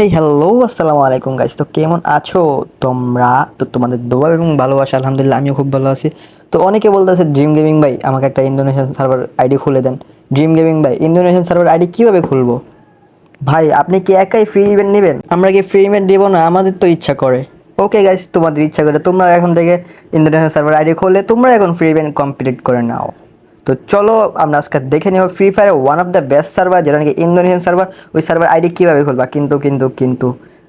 Hey hello আসসালামু আলাইকুম guys তো কেমন আছো তোমরা? তো তোমাদের দোয়া এবং ভালোবাসা, আলহামদুলিল্লাহ, আমিও খুব ভালো আছি। তো অনেকে বলতেছে ড্রিম গেমিং ভাই, আমাকে একটা ইন্দোনেশিয়ান সার্ভার আইডি খুলে দেন। ড্রিম গেমিং ভাই ইন্দোনেশিয়ান সার্ভার আইডি কীভাবে খুলবো? ভাই, আপনি কি একাই ফ্রি ইভেন্ট নেবেন? আমরা কি ফ্রি ইভেন্ট দেবো না? আমাদের তো ইচ্ছা করে। ওকে গাইস তোমাদের ইচ্ছা করে। তোমরা এখন থেকে ইন্দোনেশিয়ান সার্ভার আইডি খুলে তোমরা এখন ফ্রি ইভেন্ট কমপ্লিট করে নাও। তো চলো, আমরা আজকে দেখে নেব free fire one of the best server যেটা নাকি ইন্দোনেশিয়ান সার্ভার ওই সার্ভার আইডি কীভাবে খুলবা? কিন্তু কিন্তু কিন্তু,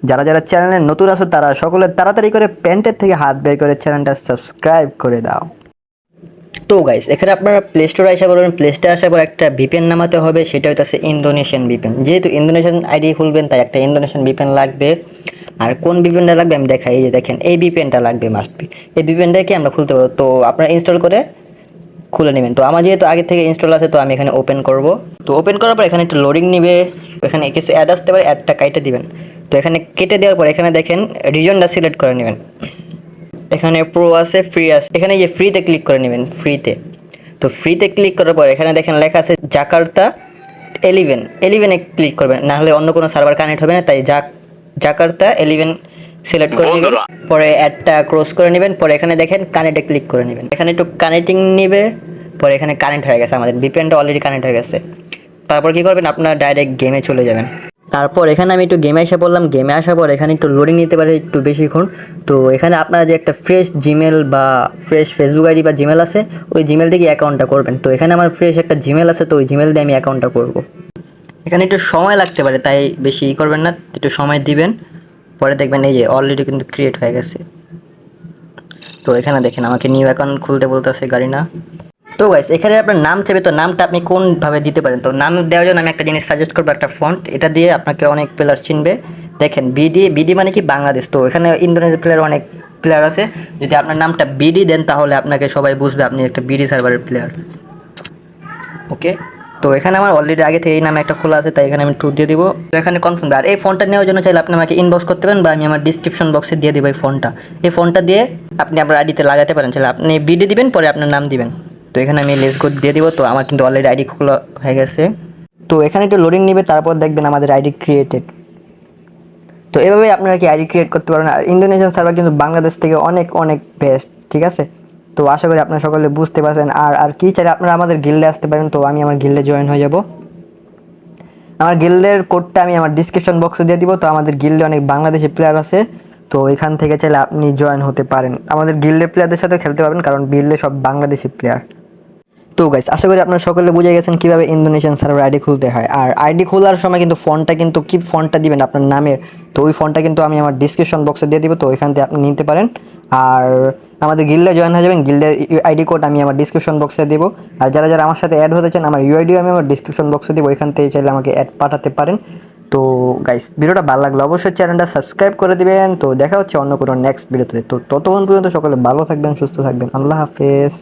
যারা যারা চ্যানেলে নতুন আছো, তারা সকলে তাড়াতাড়ি করে প্যান্টের থেকে হাত বের করে চ্যানেলটা সাবস্ক্রাইব করে দাও। তো গাইস এখানে আপনারা প্লে স্টোরে আসা করবেন প্লে স্টোরে আসার পর একটা ভিপিএন নামাতে হবে, সেটা হইতেছে ইন্দোনেশিয়ান ভিপিএন যেহেতু ইন্দোনেশিয়ান আইডি খুলবেন, তাই একটা ইন্দোনেশিয়ান ভিপিএন লাগবে। আর কোন ভিপিএনটা লাগবে, আমি দেখাই, এই যে দেখেন, এই ভিপিএনটা লাগবে মাস্ট বি এই ভিপিএনটাকে আমরা খুলতে পারব। তো আপনারা ইনস্টল করে খুলে নেবেন। তো আমার যেহেতু আগে থেকে ইনস্টল আছে তো আমি এখানে ওপেন করব। তো ওপেন করার পর এখানে একটু লোডিং নিবে। এখানে কিছু অ্যাড আসতে পারে অ্যাডটা কাইটে দিবেন। তো এখানে কেটে দেওয়ার পর এখানে দেখেন রিজনটা সিলেক্ট করে নেবেন। এখানে প্রো আছে ফ্রি আছে। এখানে যে ফ্রিতে ক্লিক করে নেবেন ফ্রিতে তো। ফ্রিতে ক্লিক করার পর এখানে দেখেন লেখা আছে জাকার্তা এলিভেন এলিভেনে ক্লিক করবেন। না হলে অন্য কোনো সার্ভার কানেক্ট হবে না তাই জাক জাকার্তা এলিভেন সিলেক্ট করে নেবেন। পরে অ্যাডটা ক্রস করে নেবেন। পরে এখানে দেখেন কানেক্টে ক্লিক করে নেবেন। এখানে একটু কানেক্টিং নেবে। পরে এখানে কানেক্ট হয়ে গেছে, আমাদের ভিপিএনটা অলরেডি কানেক্ট হয়ে গেছে। তারপর কি করবেন? আপনার ডাইরেক্ট গেমে চলে যাবেন। তারপর এখানে আমি একটু গেমে এসে পড়লাম। গেমে আসার পর এখানে একটু লোডিং নিতে পারে একটু বেশিক্ষণ। তো এখানে আপনারা যে একটা ফ্রেশ জিমেল বা ফ্রেশ ফেসবুক আইডি বা জিমেল আছে, ওই জিমেল থেকে অ্যাকাউন্টটা করবেন। তো এখানে আমার ফ্রেশ একটা জিমেল আছে, তো ওই জিমেল দিয়ে আমি অ্যাকাউন্টটা করব। এখানে একটু সময় লাগতে পারে, তাই বেশি ই করবেন না। একটু সময় দিবেন। পরে দেখবেন এই যে অলরেডি কিন্তু ক্রিয়েট হয়ে গেছে। তো এখানে দেখেন, আমাকে নিউ অ্যাকাউন্ট খুলতে বলতেছে গাড়ি না। তো গাইস এখানে আপনার নাম চাইবে, তো নামটা আপনি কোনভাবে দিতে পারেন? তো নাম দেওয়ার জন্য আমি একটা জিনিস সাজেস্ট করব, একটা ফন্ট এটা দিয়ে আপনাকে অনেক প্লেয়ার চিনবে। দেখেন বিডি বিডি মানে কি? বাংলাদেশ। তো এখানে ইন্দোনেশিয়া প্লেয়ার অনেক প্লেয়ার আছে। যদি আপনার নামটা বিডি দেন, তাহলে আপনাকে সবাই বুঝবে আপনি একটা বিডি সার্ভারের প্লেয়ার ওকে তো এখানে আমার অলরেডি আগে থেকে এই নামে একটা খোলা আছে, তাই এখানে আমি টু দিয়ে দিব। তো এখানে কনফার্ম আর এই ফোনটা নেওয়ার জন্য চাইলে আপনি আমাকে ইনবক্স করতে পারেন, বা আমি আমার ডিসক্রিপশন বক্সে দিয়ে দিব এই ফোনটা। এই ফোনটা দিয়ে আপনি আপনার আইডিতে লাগাতে পারেন। চাইলে আপনি বিডি দিবেন, পরে আপনার নাম দিবেন। তো এখানে আমি লেস কোড দিয়ে দিব, তো আমার কিন্তু অলরেডি আইডি খোলা হয়ে গেছে। তো এখানে একটু লোডিং নেবে, তারপর দেখবেন আমাদের আইডি ক্রিয়েটেড তো এভাবে আপনারা কি আইডি ক্রিয়েট করতে পারেন আর ইন্দোনেশিয়ান সার্ভার কিন্তু বাংলাদেশ থেকে অনেক অনেক বেস্ট ঠিক আছে? তো আশা করি আপনারা সকলে বুঝতে পারছেন। আর আর কি চাইলে আপনারা আমাদের গিল্ডে আসতে পারেন, তো আমি আমার গিল্ডে জয়েন হয়ে যাব। আমার গিল্ডের কোডটা আমি আমার ডিসক্রিপশন বক্সে দিয়ে দিব, তো আমাদের গিল্ডে অনেক বাংলাদেশি প্লেয়ার আছে। তো এখান থেকে চাইলে আপনি জয়েন হতে পারেন। আমাদের গিল্ডের প্লেয়ারদের সাথে খেলতে পারবেন, কারণ গিল্ডে সব বাংলাদেশি প্লেয়ার তো গাইস আশা করি আপনারা সকলে বুঝে গেছেন কীভাবে ইন্দোনেশিয়ান সার্ভার আইডি খুলতে হয়। আর আইডি খোলার সময় কিন্তু ফোনটা কিন্তু কি ফোনটা দিবেন আপনার নামের, তো ওই ফোনটা কিন্তু আমি আমার ডিসক্রিপশন বক্সে দিয়ে দিব, তো ওইখান থেকে আপনি নিতে পারেন। আর আমাদের গিল্ডে জয়েন হয়ে যাবেন গিল্ডের আইডি কোড আমি আমার ডিসক্রিপশন বক্সে দিব। আর যারা যারা আমার সাথে অ্যাড হতে চান, আমার ইউআইডিও আমি আমার ডিসক্রিপশন বক্সে দিব, ওইখান থেকে চাইলে আমাকে অ্যাড পাঠাতে পারেন। তো গাইস ভিডিওটা ভালো লাগল অবশ্যই চ্যানেলটা সাবস্ক্রাইব করে দিবেন। তো দেখা হচ্ছে অন্য কোনো নেক্সট ভিডিওতে তো ততক্ষণ পর্যন্ত সকলে ভালো থাকবেন, সুস্থ থাকবেন। আল্লাহ হাফেজ।